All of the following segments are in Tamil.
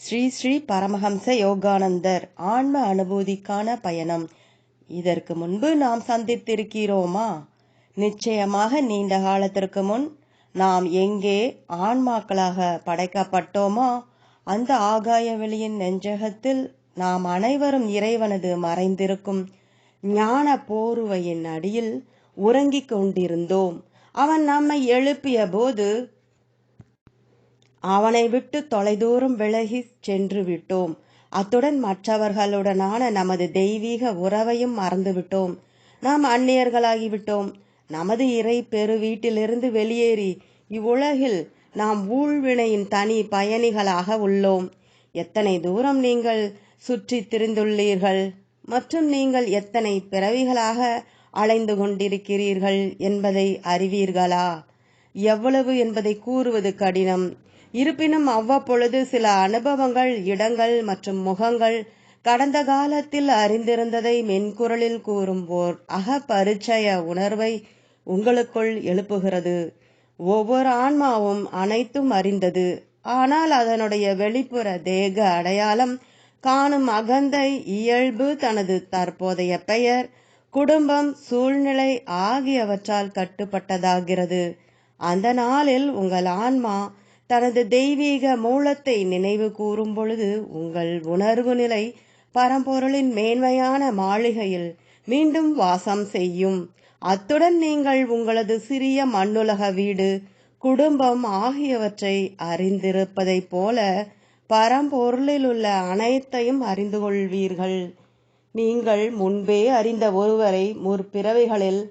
ஸ்ரீ ஸ்ரீ பரமஹம்ச யோகானந்தர் ஆன்ம அனுபூதிக்கான பயணம். இதற்கு முன்பு நாம் சந்தித்திருக்கிறோமா? நிச்சயமாக நீண்ட காலத்திற்கு முன் நாம் எங்கே ஆன்மாக்களாக படைக்கப்பட்டோமோ? அந்த ஆகாய வெளியின் நெஞ்சகத்தில் நாம் அனைவரும் இறைவனது மறைந்திருக்கும் ஞான போர்வையின் அடியில் உறங்கிக் கொண்டிருந்தோம். அவன் நம்மை எழுப்பிய போது அவனை விட்டு தொலைதூரம் விலகி சென்று விட்டோம் அத்துடன் மற்றவர்களுடனான நமது தெய்வீக உறவையும் மறந்துவிட்டோம். நாம் அந்நியர்களாகிவிட்டோம். நமது இறை பெரு வீட்டிலிருந்து வெளியேறி இவ்வுலகில் நாம் ஊழ்வினையின் தனி பயணிகளாக உள்ளோம். எத்தனை தூரம் நீங்கள் சுற்றி திரிந்துள்ளீர்கள்? மற்றும் நீங்கள் எத்தனை பிறவிகளாக அலைந்து கொண்டிருக்கிறீர்கள் என்பதை அறிவீர்களா? எவ்வளவு என்பதை கூறுவது கடினம். இருப்பினும் அவ்வப்பொழுது சில அனுபவங்கள் இடங்கள் மற்றும் முகங்கள் கடந்த காலத்தில் அறிந்திருந்ததை மென்குரலில் கூறும் ஓர் அகப்பரிச்சய உணர்வை உங்களுக்குள் எழுப்புகிறது. ஒவ்வொரு ஆன்மாவும் அனைத்தும் அறிந்தது. ஆனால் அதனுடைய வெளிப்புற தேக அடையாளம் காணும் அகந்தை இயல்பு தனது தற்போதைய பெயர் குடும்பம் சூழ்நிலை ஆகியவற்றால் கட்டுப்பட்டதாகிறது. அந்த நாளில் உங்கள் ஆன்மா தனது தெய்வீக மூலத்தை நினைவு கூறும் பொழுது உங்கள் உணர்வு நிலை பரம்பொருளின் மேன்மையான மாளிகையில் மீண்டும் வாசம் செய்யும். அத்துடன் நீங்கள் உங்களது சிறிய மண்ணுலக வீடு குடும்பம் ஆகியவற்றை அறிந்திருப்பதைப் போல பரம்பொருளில் உள்ள அனைத்தையும் அறிந்து கொள்வீர்கள். நீங்கள் முன்பே அறிந்த ஒருவரை முற்பிறவைகளில்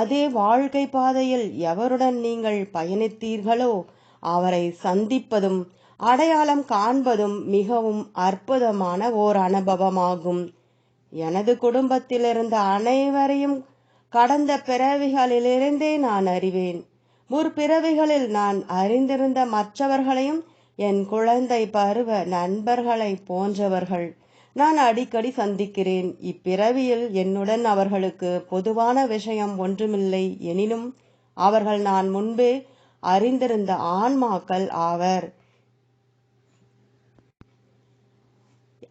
அதே வாழ்க்கை பாதையில் எவருடன் நீங்கள் பயணித்தீர்களோ அவரை சந்திப்பதும் அடையாளம் காண்பதும் மிகவும் அற்புதமான ஓர் அனுபவமாகும். எனது குடும்பத்திலிருந்த அனைவரையும் கடந்த பிறவிகளிலிருந்தே நான் அறிவேன். முற்பிறவிகளில் நான் அறிந்திருந்த மற்றவர்களையும் என் குழந்தை பருவ நண்பர்களை போன்றவர்கள் நான் அடிக்கடி சந்திக்கிறேன். இப்பிறவியில் என்னுடன் அவர்களுக்கு பொதுவான விஷயம் ஒன்றுமில்லை. எனினும் அவர்கள் நான் முன்பே அறிந்திருந்த ஆன்மாக்கள் ஆவர்.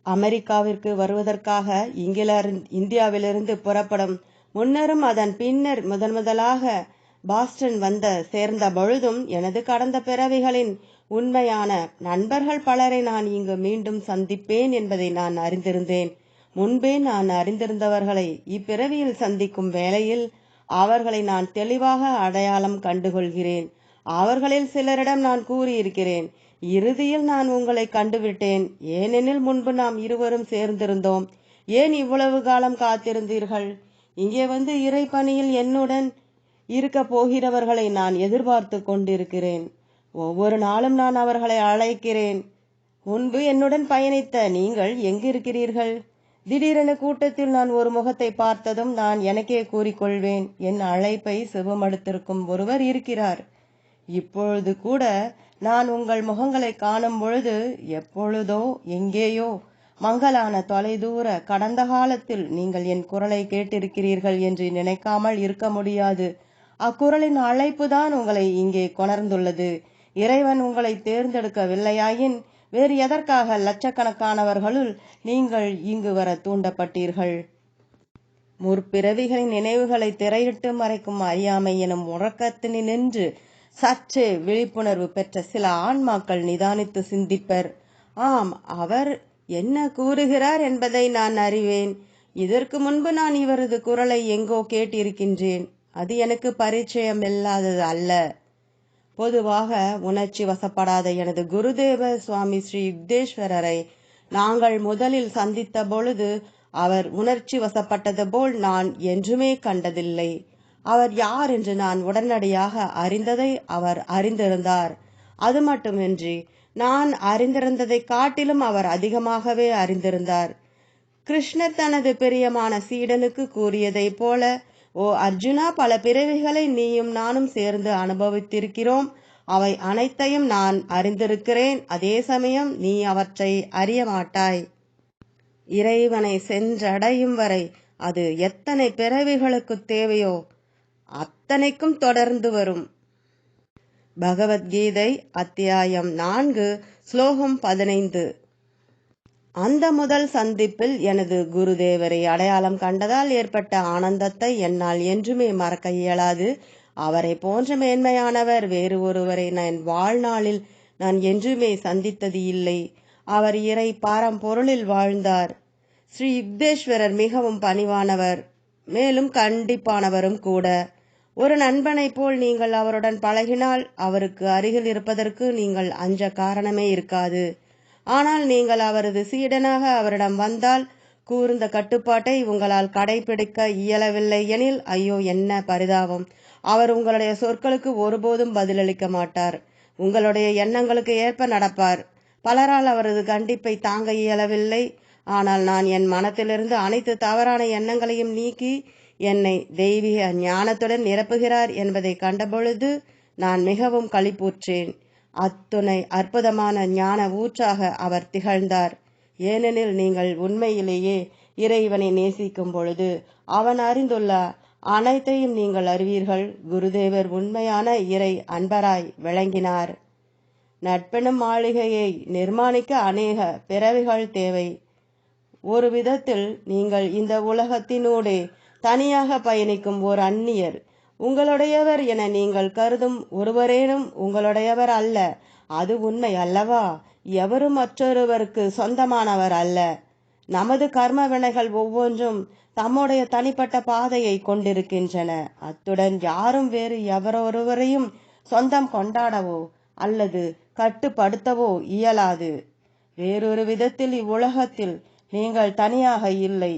அமெரிக்காவிற்கு வருவதற்காக இங்கிலிருந்து இந்தியாவிலிருந்து புறப்படும் முன்னரும் அதன் பின்னர் முதன் முதலாக பாஸ்டன் வந்த சேர்ந்த பொழுதும் எனது கடந்த பிறவிகளின் உண்மையான நண்பர்கள் பலரை நான் இங்கு மீண்டும் சந்திப்பேன் என்பதை நான் அறிந்திருந்தேன். முன்பே நான் அறிந்திருந்தவர்களை இப்பிறவியில் சந்திக்கும் வேளையில் அவர்களை நான் தெளிவாக அடையாளம் கண்டுகொள்கிறேன். அவர்களில் சிலரிடம் நான் கூறியிருக்கிறேன் இறுதியில் நான் உங்களை கண்டுவிட்டேன். ஏனெனில் முன்பு நாம் இருவரும் சேர்ந்திருந்தோம். ஏன் இவ்வளவு காலம் காத்திருந்தீர்கள்? இங்கே வந்து இறைப்பணியில் என்னுடன் இருக்க போகிறவர்களை நான் எதிர்பார்த்து கொண்டிருக்கிறேன். ஒவ்வொரு நாளும் நான் அவர்களை அழைக்கிறேன். முன்பு என்னுடன் பயணித்த நீங்கள் எங்கிருக்கிறீர்கள்? திடீரென கூட்டத்தில் நான் ஒரு முகத்தை பார்த்ததும் நான் எனக்கே கூறிக்கொள்வேன். என் அழைப்பை செவமடுத்திருக்கும் ஒருவர் இருக்கிறார். இப்பொழுது கூட நான் உங்கள் முகங்களை காணும் பொழுது எப்பொழுதோ எங்கேயோ மங்கலான தொலைதூர கடந்த காலத்தில் நீங்கள் என் குரலை கேட்டிருக்கிறீர்கள் என்று நினைக்காமல் இருக்க முடியாது. அக்குரலின் அழைப்பு தான் உங்களை இங்கே கொணர்ந்துள்ளது. இறைவன் உங்களை தேர்ந்தெடுக்கவில்லையாயின் வேறு எதற்காக லட்சக்கணக்கானவர்களுள் நீங்கள் இங்கு வர தூண்டப்பட்டீர்கள்? முற்பிறவிகளின் நினைவுகளை திரையிட்டு மறைக்கும் அறியாமை எனும் நின்று சற்று விழிப்புணர்வு பெற்ற சில ஆன்மாக்கள் நிதானித்து சிந்திப்பர். ஆம் அவர் என்ன கூறுகிறார் என்பதை நான் அறிவேன். இதற்கு முன்பு நான் இவரது குரலை எங்கோ கேட்டிருக்கின்றேன். அது எனக்கு பரிச்சயம் இல்லாதது அல்ல. பொதுவாக உணர்ச்சி வசப்படாத எனது குருதேவ சுவாமி ஸ்ரீ யுக்தேஸ்வரரை நாங்கள் முதலில் சந்தித்த பொழுது அவர் உணர்ச்சி வசப்பட்டது போல் நான் என்றுமே கண்டதில்லை. அவர் யார் என்று நான் உடனடியாக அறிந்ததை அவர் அறிந்திருந்தார். அது மட்டுமின்றி நான் அறிந்திருந்ததை காட்டிலும் அவர் அதிகமாகவே அறிந்திருந்தார். கிருஷ்ணர் தனது பிரியமான சீடனுக்கு கூறியதைப் போல ஓ அர்ஜுனா பல பிறவிகளை நீயும் நானும் சேர்ந்து அனுபவித்திருக்கிறோம். அவை அனைத்தையும் நான் அறிந்திருக்கிறேன். அதே சமயம் நீ அவற்றை அறிய மாட்டாய். இறைவனை சென்றடையும் வரை அது எத்தனை பிறவிகளுக்கு தேவையோ அத்தனைக்கும் தொடர்ந்து வரும். பகவத்கீதை அத்தியாயம் நான்கு ஸ்லோகம் பதினைந்து. அந்த முதல் சந்திப்பில் எனது குருதேவரை அடையாளம் கண்டதால் ஏற்பட்ட ஆனந்தத்தை என்னால் என்றுமே மறக்க இயலாது. அவரை போன்ற மேன்மையானவர் வேறு ஒருவரை நான் வாழ்நாளில் நான் என்றுமே சந்தித்தது இல்லை. அவர் இறை பாரம்பொருளில் வாழ்ந்தார். ஸ்ரீ யுக்தேஸ்வரர் மிகவும் பணிவானவர். மேலும் கண்டிப்பானவரும் கூட. ஒரு நண்பனைப் போல் நீங்கள் அவருடன் பழகினால் அவருக்கு அருகில் இருப்பதற்கு நீங்கள் அஞ்ச காரணமே இருக்காது. ஆனால் நீங்கள் அவரது சீடனாக அவரிடம் வந்தால் கூர்ந்த கட்டுப்பாட்டை உங்களால் கடைபிடிக்க இயலவில்லை எனில் ஐயோ என்ன பரிதாபம். அவர் உங்களுடைய சொற்களுக்கு ஒருபோதும் பதிலளிக்க மாட்டார். உங்களுடைய எண்ணங்களுக்கு ஏற்ப நடப்பார். பலரால் அவரது கண்டிப்பை தாங்க இயலவில்லை. ஆனால் நான் என் மனத்திலிருந்து அனைத்து தவறான எண்ணங்களையும் நீக்கி என்னை தெய்வீக ஞானத்துடன் நிரப்புகிறார் என்பதை கண்டபொழுது நான் மிகவும் களிப்புற்றேன். அத்துணை அற்புதமான ஞான ஊற்றாக அவர் திகழ்ந்தார். ஏனெனில் நீங்கள் உண்மையிலேயே இறைவனை நேசிக்கும் பொழுது அவன் அறிந்துள்ள அனைத்தையும் நீங்கள் அறிவீர்கள். குருதேவர் உண்மையான இறை அன்பராய் விளங்கினார். நட்பெனும் மாளிகையை நிர்மாணிக்க அநேக பிறவிகள் தேவை. ஒரு விதத்தில் நீங்கள் இந்த உலகத்தினூடே தனியாக பயணிக்கும் ஓர் அந்நியர். உங்களுடையவர் என நீங்கள் கருதும் ஒருவரேனும் உங்களுடையவர் அல்ல. அது உண்மை அல்லவா? எவரும் மற்றொருவருக்கு சொந்தமானவர் அல்ல. நமது கர்ம வினைகள் ஒவ்வொன்றும் தம்முடைய தனிப்பட்ட பாதையை கொண்டிருக்கின்றன. அத்துடன் யாரும் வேறு எவரொருவரையும் சொந்தம் கொண்டாடவோ அல்லது கட்டுப்படுத்தவோ இயலாது. வேறொரு விதத்தில் இவ்வுலகத்தில் நீங்கள் தனியாக இல்லை.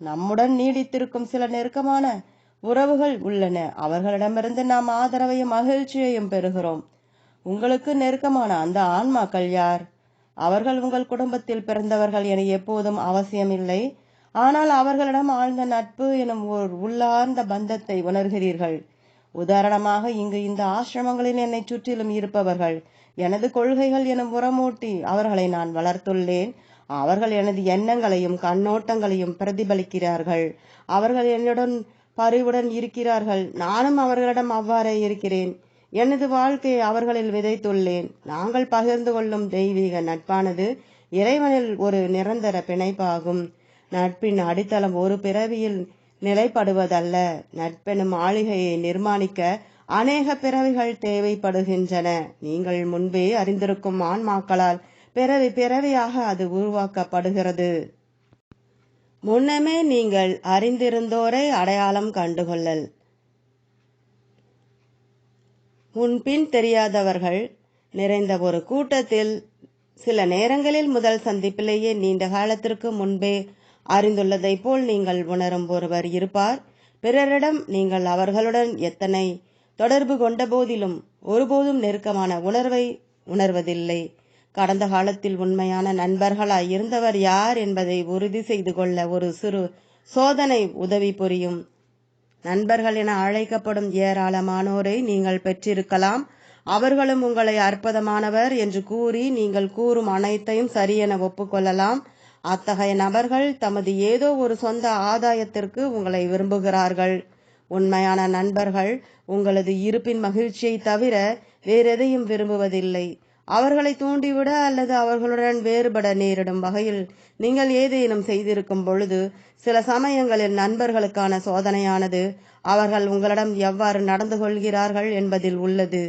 நம்முடன் நீடித்திருக்கும் சில நெருக்கமான உறவுகள் உள்ளன. அவர்களிடமிருந்து நாம் ஆதரவையும் மகிழ்ச்சியையும் பெறுகிறோம். உங்களுக்கு நெருக்கமான அந்த ஆன்மாக்கள் யார்? அவர்கள் உங்கள் குடும்பத்தில் பிறந்தவர்கள் என எப்போதும் அவசியமில்லை. ஆனால் அவர்களிடம் ஆழ்ந்த நட்பு எனும் ஓர் உள்ளார்ந்த பந்தத்தை உணர்கிறீர்கள். உதாரணமாக இங்கு இந்த ஆசிரமங்களில் என்னை சுற்றிலும் இருப்பவர்கள். எனது கொள்கைகள் எனும் உரமூட்டி அவர்களை நான் வளர்த்துள்ளேன். அவர்கள் எனது எண்ணங்களையும் கண்ணோட்டங்களையும் பிரதிபலிக்கிறார்கள். அவர்கள் என்னுடன் பரிவுடன் இருக்கிறார்கள். நானும் அவர்களிடம் அவ்வாறே இருக்கிறேன். எனது வாழ்க்கையை அவர்களில் விதைத்துள்ளேன். நாங்கள் பகிர்ந்து கொள்ளும் தெய்வீக நட்பானது இறைவனில் ஒரு நிரந்தர பிணைப்பாகும். நட்பின் அடித்தளம் ஒரு பிறவியில் நிலைப்படுவதல்ல. நட்பெனும் மாளிகையை நிர்மாணிக்க அநேக பிறவிகள் தேவைப்படுகின்றன. நீங்கள் முன்பே அறிந்திருக்கும் ஆன்மாக்களால் பிறவி பிறவியாக அது உருவாக்கப்படுகிறது. முன்னமே நீங்கள் அறிந்திருந்தோரை அடையாளம் கண்டுகொள்ளல். முன்பின் தெரியாதவர்கள் நிறைந்த ஒரு கூட்டத்தில் சில நேரங்களில் முதல் சந்திப்பிலேயே நீண்ட காலத்திற்கு முன்பே அறிந்துள்ளதைப் போல் நீங்கள் உணரும் ஒருவர் இருப்பார். பிறரிடம் நீங்கள் அவர்களுடன் எத்தனை தொடர்பு கொண்ட போதிலும் ஒருபோதும் நெருக்கமான உணர்வை உணர்வதில்லை. கடந்த காலத்தில் உண்மையான நண்பர்களாய் இருந்தவர் யார் என்பதை உறுதி செய்து கொள்ள ஒரு சிறு சோதனை உதவி புரியும். நண்பர்கள் என அழைக்கப்படும் ஏராளமானோரை நீங்கள் பெற்றிருக்கலாம். அவர்களும் உங்களை அற்புதமானவர் என்று கூறி நீங்கள் கூறும் அனைத்தையும் சரியென ஒப்புக்கொள்ளலாம். அத்தகைய நபர்கள் தமது ஏதோ ஒரு சொந்த ஆதாயத்திற்கு உங்களை விரும்புகிறார்கள். உண்மையான நண்பர்கள் உங்களது இருப்பின் மகிழ்ச்சியை தவிர வேறெதையும் விரும்புவதில்லை. அவர்களை தூண்டிவிட அல்லது அவர்களுடன் வேறுபட நேரிடும் வகையில் நீங்கள் ஏதேனும் செய்திருக்கும் பொழுது சில சமயங்களில் நண்பர்களுக்கான சோதனையானது அவர்கள் உங்களிடம் எவ்வாறு நடந்து கொள்கிறார்கள் என்பதில் உள்ளது.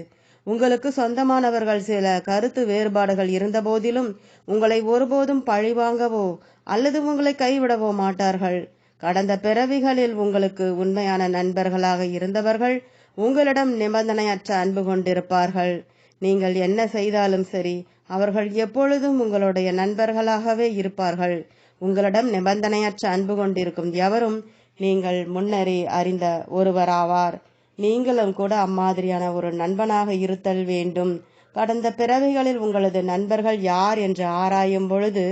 உங்களுக்கு சொந்தமானவர்கள் சில கருத்து வேறுபாடுகள் இருந்தபோதிலும் உங்களை ஒருபோதும் பழிவாங்கவோ அல்லது உங்களை கைவிடவோ மாட்டார்கள். கடந்த பிறவிகளில் உங்களுக்கு உண்மையான நண்பர்களாக இருந்தவர்கள் உங்களிடம் நிபந்தனையற்ற அன்பு கொண்டிருப்பார்கள். நீங்கள் என்ன செய்தாலும் சரி அவர்கள் எப்பொழுதும் உங்களுடைய நண்பர்களாகவே இருப்பார்கள். உங்களிடம் நிபந்தனையற்ற அன்பு கொண்டிருக்கும் எவரும் நீங்கள் முன்னரே அறிந்த ஒருவராவார். நீங்களும் கூட அம்மாதிரியான ஒரு நண்பனாக இருத்தல் வேண்டும். கடந்த பிறவிகளில் உங்களது நண்பர்கள் யார் என்று ஆராயும் பொழுது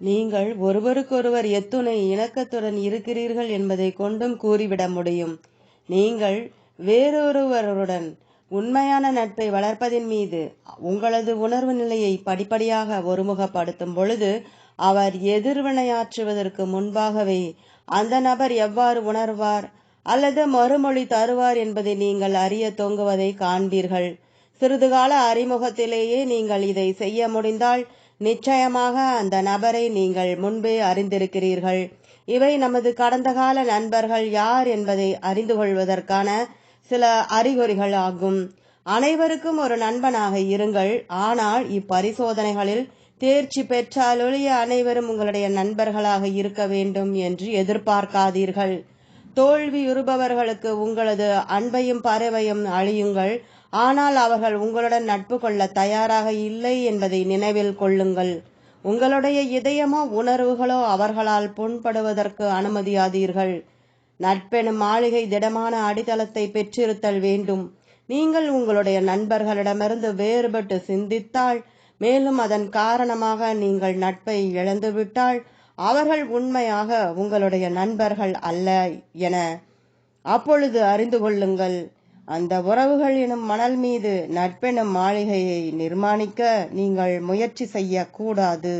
நீங்கள் ஒருவருக்கொருவர் எத்துணை இணக்கத்துடன் இருக்கிறீர்கள் என்பதை கொண்டும் கூறிவிட முடியும். நீங்கள் வேறொருவருடன் உண்மையான நட்பை வளர்ப்பதின் மீது உங்களது உணர்வு நிலையை படிப்படியாக ஒருமுகப்படுத்தும் பொழுது அவர் எதிர்வினையாற்றுவதற்கு முன்பாகவே அந்த நபர் எவ்வாறு உணர்வார் அல்லது மறுமொழி தருவார் என்பதை நீங்கள் அறிய தொங்குவதை காண்பீர்கள். சிறிது கால அறிமுகத்திலேயே நீங்கள் இதை செய்ய முடிந்தால் நிச்சயமாக அந்த நபரை நீங்கள் முன்பே அறிந்திருக்கிறீர்கள். இவை நமது கடந்த கால நண்பர்கள் யார் என்பதை அறிந்து கொள்வதற்கான சில அறிகுறிகள் ஆகும் அனைவருக்கும் ஒரு நண்பனாக இருங்கள். ஆனால் இப்பரிசோதனைகளில் தேர்ச்சி பெற்றாலொழிய அனைவரும் உங்களுடைய நண்பர்களாக இருக்க வேண்டும் என்று எதிர்பார்க்காதீர்கள். தோல்வியுறுபவர்களுக்கு உங்களது அன்பையும் பறவையும் அழியுங்கள். ஆனால் அவர்கள் உங்களுடன் நட்பு கொள்ள தயாராக இல்லை என்பதை நினைவில் கொள்ளுங்கள். உங்களுடைய இதயமோ உணர்வுகளோ அவர்களால் புண்படுவதற்கு அனுமதியாதீர்கள். நட்பெனும் மாளிகை திடமான அடித்தளத்தை பெற்றிருத்தல் வேண்டும். நீங்கள் உங்களுடைய நண்பர்களிடமிருந்து வேறுபட்டு சிந்தித்தால் மேலும் அதன் காரணமாக நீங்கள் நட்பை இழந்துவிட்டால் அவர்கள் உண்மையாக உங்களுடைய நண்பர்கள் அல்ல என அப்பொழுது அறிந்து கொள்ளுங்கள். அந்த உறவுகள் எனும் மணல் மீது நட்பெனும் மாளிகையை நிர்மாணிக்க நீங்கள் முயற்சி செய்யக்கூடாது.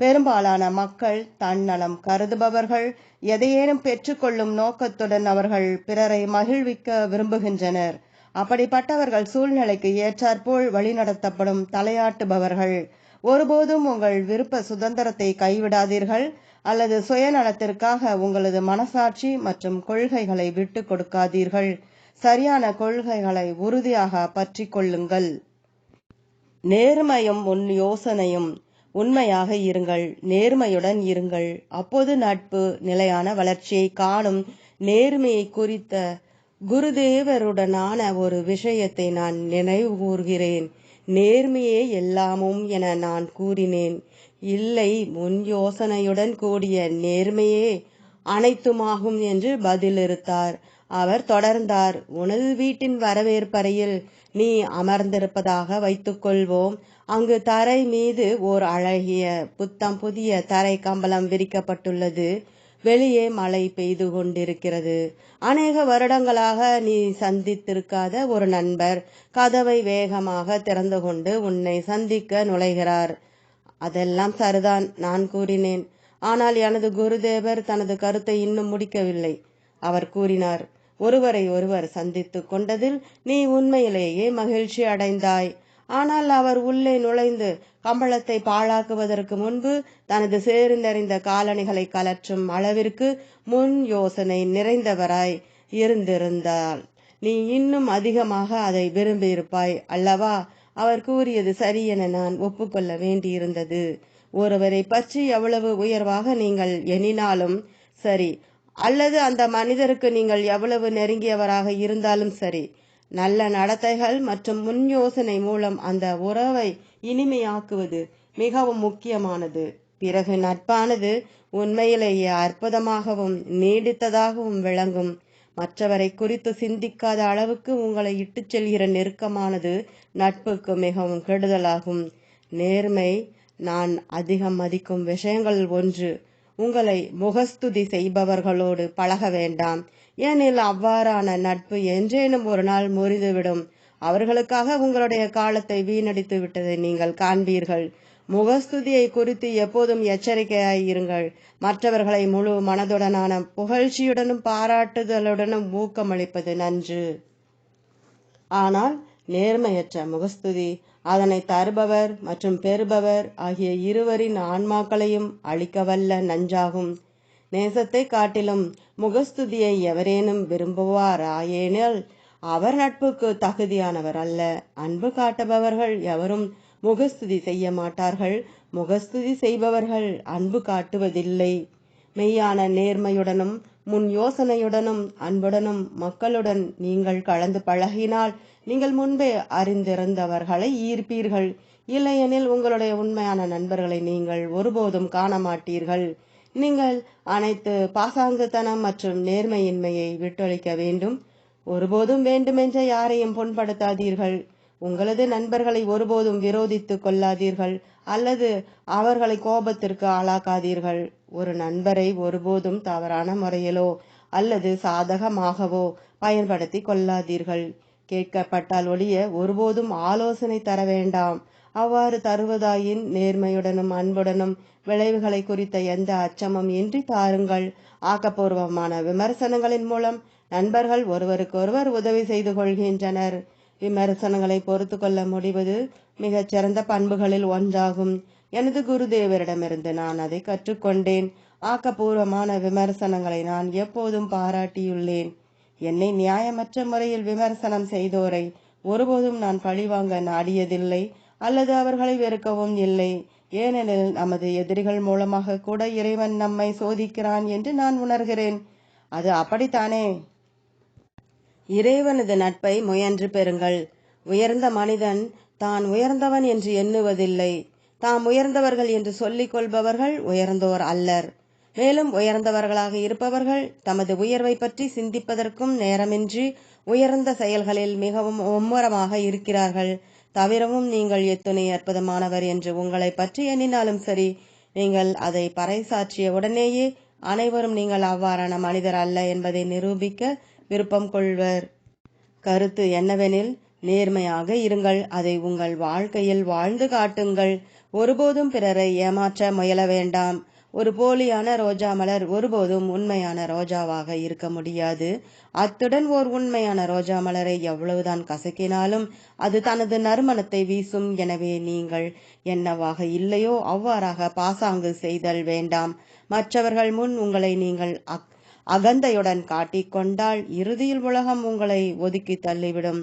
பெரும்பாலான மக்கள் தன்னலம் கருதுபவர்கள் எதையேனும் பெற்றுக்கொள்ளும் நோக்கத்துடன் அவர்கள் பிறரை மகிழ்விக்க விரும்புகின்றனர். அப்படிப்பட்டவர்கள் சூழ்நிலைக்கு ஏற்றாற்போல் வழிநடத்தப்படும் தலையாட்டுபவர்கள். ஒருபோதும் உங்கள் விருப்ப சுதந்திரத்தை கைவிடாதீர்கள் அல்லது சுயநலத்திற்காக உங்களது மனசாட்சி மற்றும் கொள்கைகளை விட்டு கொடுக்காதீர்கள். சரியான கொள்கைகளை உறுதியாக பற்றி கொள்ளுங்கள். நேர்மையும் உன் யோசனையும் உண்மையாக இருங்கள் நேர்மையுடன் இருங்கள். அப்போது நட்பு நிலையான வளர்ச்சியை காணும் நேர்மையை குறித்த குருதேவருடனான ஒரு விஷயத்தை நான் நினைவு கூறுகிறேன் நேர்மையே எல்லாமும் என நான் கூறினேன். இல்லை முன் யோசனையுடன் கூடிய நேர்மையே அனைத்துமாகும் என்று பதிலிருத்தார் அவர் தொடர்ந்தார் உனது வீட்டின் வரவேற்பறையில் நீ அமர்ந்திருப்பதாக வைத்துக்கொள்வோம். அங்கு தரை மீது ஓர் அழகிய புத்தம் புதிய தரை கம்பளம் விரிக்கப்பட்டுள்ளது. வெளியே மழை பெய்து கொண்டிருக்கிறது. அநேக வருடங்களாக நீ சந்தித்திருக்காத ஒரு நண்பர் கதவை வேகமாக திறந்து கொண்டு உன்னை சந்திக்க நுழைகிறார். அதெல்லாம் சரிதான் நான் கூறினேன். ஆனால் எனது குருதேவர் தனது கருத்தை இன்னும் முடிக்கவில்லை. அவர் கூறினார் ஒருவரை ஒருவர் சந்தித்து கொண்டதில் நீ உண்மையிலேயே மகிழ்ச்சி அடைந்தாய். ஆனால் அவர் உள்ளே நுழைந்து கம்பளத்தை பாழாக்குவதற்கு முன்பு தனது சேர்ந்தறிந்த காலணிகளை கலற்றும் அளவிற்கு முன் யோசனை நிறைந்தவராய் இருந்திருந்தால் நீ இன்னும் அதிகமாக அதை விரும்பியிருப்பாய் அல்லவா அவர் கூறியது சரி என நான் ஒப்புக்கொள்ள வேண்டியிருந்தது. ஒருவரை பற்றி எவ்வளவு உயர்வாக நீங்கள் எண்ணினாலும் சரி அல்லது அந்த மனிதருக்கு நீங்கள் எவ்வளவு நெருங்கியவராக இருந்தாலும் சரி நல்ல நடத்தைகள் மற்றும் முன் யோசனை மூலம் அந்த உறவை இனிமையாக்குவது மிகவும் முக்கியமானது. பிறகு நட்பானது உண்மையிலேயே அற்புதமாகவும் நீடித்ததாகவும் விளங்கும். மற்றவரை குறித்து சிந்திக்காத அளவுக்கு உங்களை இட்டுச் செல்கிற நெருக்கமானது நட்புக்கு மிகவும் கெடுதலாகும். நேர்மை நான் அதிகம் மதிக்கும் விஷயங்கள் ஒன்று. உங்களை முகஸ்துதி செய்பவர்களோடு பழக வேண்டாம். ஏனில் அவ்வாறான நட்பு என்றேனும் ஒரு நாள் முறிந்துவிடும். அவர்களுக்காக உங்களுடைய காலத்தை வீணடித்து விட்டதை நீங்கள் காண்பீர்கள். முகஸ்துதியை குறித்து எப்போதும் எச்சரிக்கையாய் இருங்கள். மற்றவர்களை முழு மனதுடனான புகழ்ச்சியுடனும் பாராட்டுதலுடனும் ஊக்கமளிப்பது நன்று. ஆனால் நேர்மையற்ற முகஸ்துதி அதனை தருபவர் மற்றும் பெறுபவர் ஆகிய இருவரின் ஆன்மாக்களையும் அழிக்கவல்ல நஞ்சாகும். நேசத்தை காட்டிலும் முகஸ்துதியை எவரேனும் விரும்புவாராயேனில் அவர் நட்புக்கு தகுதியானவர் அல்ல. அன்பு காட்டுபவர்கள் எவரும் முகஸ்துதி செய்ய மாட்டார்கள். முகஸ்துதி செய்பவர்கள் அன்பு காட்டுவதில்லை. மெய்யான நேர்மையுடனும் முன் யோசனையுடனும் அன்புடனும் மக்களுடன் நீங்கள் கலந்து பழகினால் நீங்கள் முன்பே அறிந்திருந்தவர்களை ஈர்ப்பீர்கள். இல்லையெனில் உங்களுடைய உண்மையான நண்பர்களை நீங்கள் ஒருபோதும் காண மாட்டீர்கள் நீங்கள் அனைத்து பாசாங்குத்தனம் மற்றும் நேர்மையின்மையை விட்டொழிக்க வேண்டும். ஒருபோதும் வேண்டுமென்ற யாரையும் புண்படுத்தாதீர்கள். உங்களது நண்பர்களை ஒருபோதும் விரோதித்துக் கொள்ளாதீர்கள் அல்லது அவர்களை கோபத்திற்கு ஆளாக்காதீர்கள். ஒரு நண்பரை ஒருபோதும் தவறான முறையிலோ அல்லது சாதகமாகவோ பயன்படுத்தி கொள்ளாதீர்கள். கேட்கப்பட்டால் ஒழிய ஒருபோதும் ஆலோசனை தர வேண்டாம். அவ்வாறு தருவதாயின் நேர்மையுடனும் அன்புடனும் விளைவுகளை குறித்த எந்த அச்சமும் இன்றி தாருங்கள் ஆக்கப்பூர்வமான விமர்சனங்களின் மூலம் நண்பர்கள் ஒருவருக்கொருவர் உதவி செய்து கொள்கின்றனர். விமர்சனங்களை பொறுத்து கொள்ள முடிவது மிகச் சிறந்த பண்புகளில் ஒன்றாகும். எனது குருதேவரிடமிருந்து நான் அதை கற்றுக்கொண்டேன். ஆக்கப்பூர்வமான விமர்சனங்களை நான் எப்போதும் பாராட்டியுள்ளேன். என்னை நியாயமற்ற முறையில் விமர்சனம் செய்தோரை ஒருபோதும் நான் பழிவாங்க நாடியதில்லை அல்லது அவர்களை வெறுக்கவும் இல்லை. ஏனெனில் நமது எதிரிகள் மூலமாக கூட இறைவன் நம்மை சோதிக்கிறான் என்று நான் உணர்கிறேன். அது அப்படித்தானே? இறைவனது நட்பை முயன்று பெறுங்கள். உயர்ந்த மனிதன் தான் உயர்ந்தவன் என்று எண்ணுவதில்லை. தாம் உயர்ந்தவர்கள் என்று சொல்லிக் கொள்பவர்கள் உயர்ந்தோர் அல்லர். மேலும் உயர்ந்தவர்களாக இருப்பவர்கள் தமது உயர்வை பற்றி சிந்திப்பதற்கும் நேரமின்றி உயர்ந்த செயல்களில் மிகவும் மும்முரமாக இருக்கிறார்கள். தவிரவும் நீங்கள் எத்துணை அற்புதமானவர் என்று உங்களை பற்றி எண்ணினாலும் சரி நீங்கள் அதை பறைசாற்றிய உடனேயே அனைவரும் நீங்கள் அவ்வாறான மனிதர் அல்ல என்பதை நிரூபிக்க விருப்பம் கொள்வர். கருத்து என்னவெனில் நேர்மையாக இருங்கள். அதை உங்கள் வாழ்க்கையில் வாழ்ந்து காட்டுங்கள். ஒருபோதும் பிறரை ஏமாற்ற முயல வேண்டாம். ஒரு போலியான ரோஜா மலர் ஒருபோதும் உண்மையான ரோஜாவாக இருக்க முடியாது. அத்துடன் ஓர் உண்மையான ரோஜா மலரை எவ்வளவுதான் கசக்கினாலும் அது தனது நறுமணத்தை வீசும். எனவே நீங்கள் என்னவாக இல்லையோ அவ்வாறாக பாசாங்கு செய்தல் வேண்டாம். மற்றவர்கள் முன் உங்களை நீங்கள் அக் அகந்தையுடன் காட்டிக்கொண்டால் இறுதியில் உலகம் உங்களை ஒதுக்கி தள்ளிவிடும்.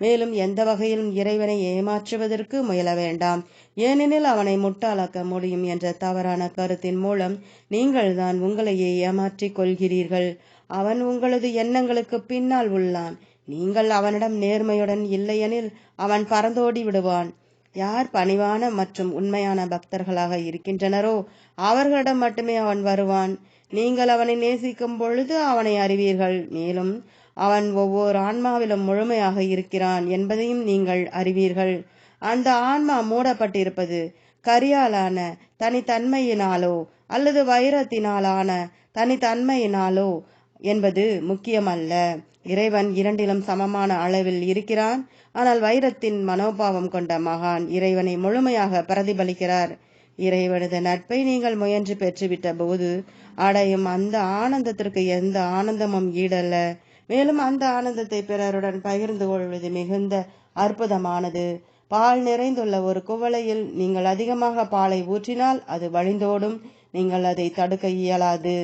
மேலும் எந்த வகையிலும் இறைவனை ஏமாற்றுவதற்கு முயல வேண்டாம். ஏனெனில் அவனை முட்டாளாக்க முடியும் என்ற தவறான கருத்தின் மூலம் நீங்கள் தான் உங்களையே ஏமாற்றிக் கொள்கிறீர்கள். அவன் உங்களது எண்ணங்களுக்கு பின்னால் உள்ளான். நீங்கள் அவனிடம் நேர்மையுடன் இல்லையெனில் அவன் பறந்தோடி விடுவான். யார் பணிவான மற்றும் உண்மையான பக்தர்களாக இருக்கின்றனரோ அவர்களிடம் மட்டுமே அவன் வருவான். நீங்கள் அவனை நேசிக்கும் பொழுது அவனை அறிவீர்கள். மேலும் அவன் ஒவ்வொரு ஆன்மாவிலும் முழுமையாக இருக்கிறான் என்பதையும் நீங்கள் அறிவீர்கள். அந்த ஆன்மா மூடப்பட்டிருப்பது கரியாலான தனித்தன்மையினாலோ அல்லது வைரத்தினாலான தனித்தன்மையினாலோ என்பது முக்கியமல்ல. இறைவன் இரண்டிலும் சமமான அளவில் இருக்கிறான். ஆனால் வைரத்தின் மனோபாவம் கொண்ட மகான் இறைவனை முழுமையாக பிரதிபலிக்கிறார். இறைவனது நட்பை நீங்கள் முயன்று பெற்றுவிட்ட போது அடையும் அந்த ஆனந்தத்திற்கு எந்த ஆனந்தமும் ஈடல்ல. மேலும் அந்த ஆனந்தத்தை பிறருடன் பகிர்ந்து கொள்வது மிகுந்த அற்புதமானது. பால் நிறைந்துள்ள ஒரு குவளையில் நீங்கள் அதிகமாக பாலை ஊற்றினால் அது வழிந்தோடும் நீங்கள் அதை தடுக்க இயலாது.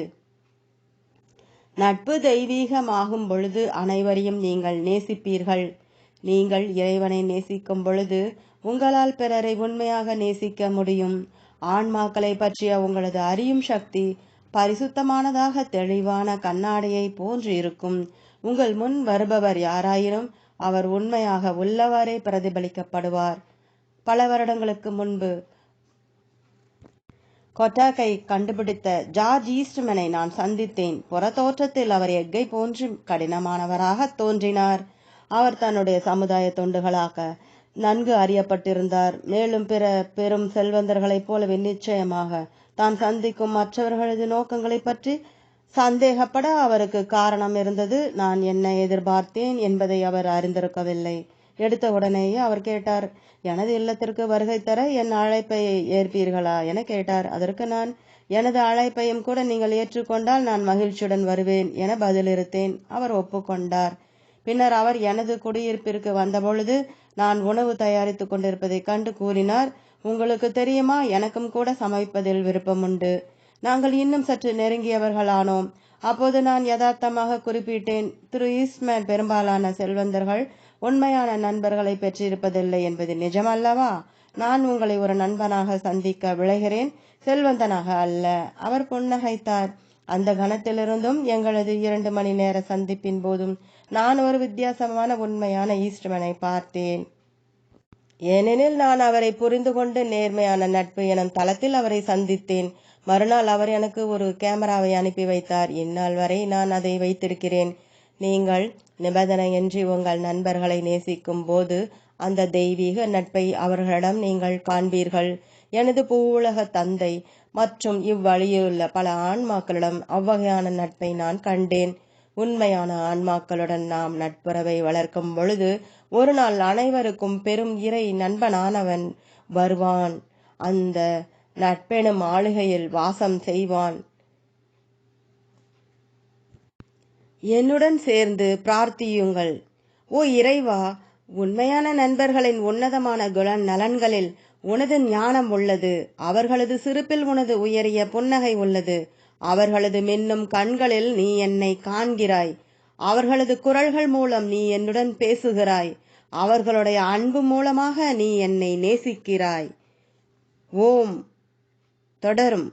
நட்பு தெய்வீகமாகும் பொழுது அனைவரையும் நீங்கள் நேசிப்பீர்கள். நீங்கள் இறைவனை நேசிக்கும் பொழுது உங்களால் பிறரை உண்மையாக நேசிக்க முடியும். ஆன்மாக்களை பற்றிய உங்களது அறியும் சக்தி பரிசுத்தமானதாக தெளிவான கண்ணாடியை போன்று இருக்கும். உங்கள் முன் வருபவர் யாராயினும் அவர் உண்மையாக உள்ளவாறே பிரதிபலிக்கப்படுவார். பல வருடங்களுக்கு முன்பு கொட்டாக்கை கண்டுபிடித்த ஜார்ஜ் ஈஸ்ட்மனை நான் சந்தித்தேன். புறத்தோற்றத்தில் அவர் எக்கை போன்று கடினமானவராக தோன்றினார். அவர் தன்னுடைய சமுதாய தொண்டுகளாக நன்கு அறியப்பட்டிருந்தார். மேலும் பிற பெரும் செல்வந்தர்களைப் போலவே நிச்சயமாக தான் சந்திக்கும் மற்றவர்களது நோக்கங்களை பற்றி சந்தேகப்பட அவருக்கு காரணம் இருந்தது. நான் என்ன எதிர்பார்த்தேன் என்பதை அவர் அறிந்திருக்கவில்லை. எடுத்த உடனேயே அவர் கேட்டார் எனது இல்லத்திற்கு வருகை தர என் அழைப்பை ஏற்பீர்களா? என கேட்டார். அதற்கு நான் எனது அழைப்பையும் கூட நீங்கள் ஏற்றுக்கொண்டால் நான் மகிழ்ச்சியுடன் வருவேன் என பதிலிருத்தேன் அவர் ஒப்புக்கொண்டார். பின்னர் அவர் எனது குடியிருப்பிற்கு வந்தபொழுது நான் உணவு தயாரித்துக் கொண்டிருப்பதைக் கண்டு கூறினார். உங்களுக்கு தெரியுமா? எனக்கும் கூட சமைப்பதில் விருப்பம் உண்டு. நாங்கள் இன்னும் சற்று நெருங்கியவர்களானோம். அப்போது நான் யதார்த்தமாக குறிப்பிட்டேன் திரு ஈஸ்ட்மேன் பெரும்பாலான செல்வந்தர்கள் உண்மையான நண்பர்களை பெற்றிருப்பதில்லை என்பது நிஜமல்லவா? நான் உங்களை ஒரு நண்பனாக சந்திக்க விளைகிறேன் செல்வந்தனாக அல்ல. அவர் புன்னகைத்தார். அந்த கணத்திலிருந்தும் எங்களது இரண்டு மணி நேர சந்திப்பின் போதும் நான் ஒரு வித்தியாசமான உண்மையான ஈஸ்ட்மேனை பார்த்தேன். ஏனெனில் நான் அவரை புரிந்து கொண்டு நேர்மையான நட்பு எனும் தளத்தில் அவரை சந்தித்தேன். மறுநாள் அவர் எனக்கு ஒரு கேமராவை அனுப்பி வைத்தார். இந்நாள் வரை நான் அதை வைத்திருக்கிறேன். நீங்கள் நிபந்தனையின்றி உங்கள் நண்பர்களை நேசிக்கும் போது அந்த தெய்வீக நட்பை அவர்களிடம் நீங்கள் காண்பீர்கள். எனது பூவுலக தந்தை மற்றும் இவ்வழியிலுள்ள பல ஆன்மாக்களிடம் அவ்வகையான நட்பை நான் கண்டேன். உண்மையான ஆன்மாக்களுடன் நாம் நட்புறவை வளர்க்கும் பொழுது ஒரு நாள் அனைவருக்கும் பெரும் இறை நண்பனானவன் வருவான். அந்த நட்பெனும் ஆளுகையில் வாசம் செய்வான். என்னுடன் சேர்ந்து பிரார்த்தியுங்கள். ஓ இறைவா உண்மையான நண்பர்களின் உன்னதமான குண நலன்களில் உனது ஞானம் உள்ளது. அவர்களது சிரிப்பில் உனது உயரிய புன்னகை உள்ளது. அவர்களது மின்னும் கண்களில் நீ என்னை காண்கிறாய். அவர்களது குரல்கள் மூலம் நீ என்னுடன் பேசுகிறாய். அவர்களுடைய அன்பு மூலமாக நீ என்னை நேசிக்கிறாய். ஓம். தொடரும்.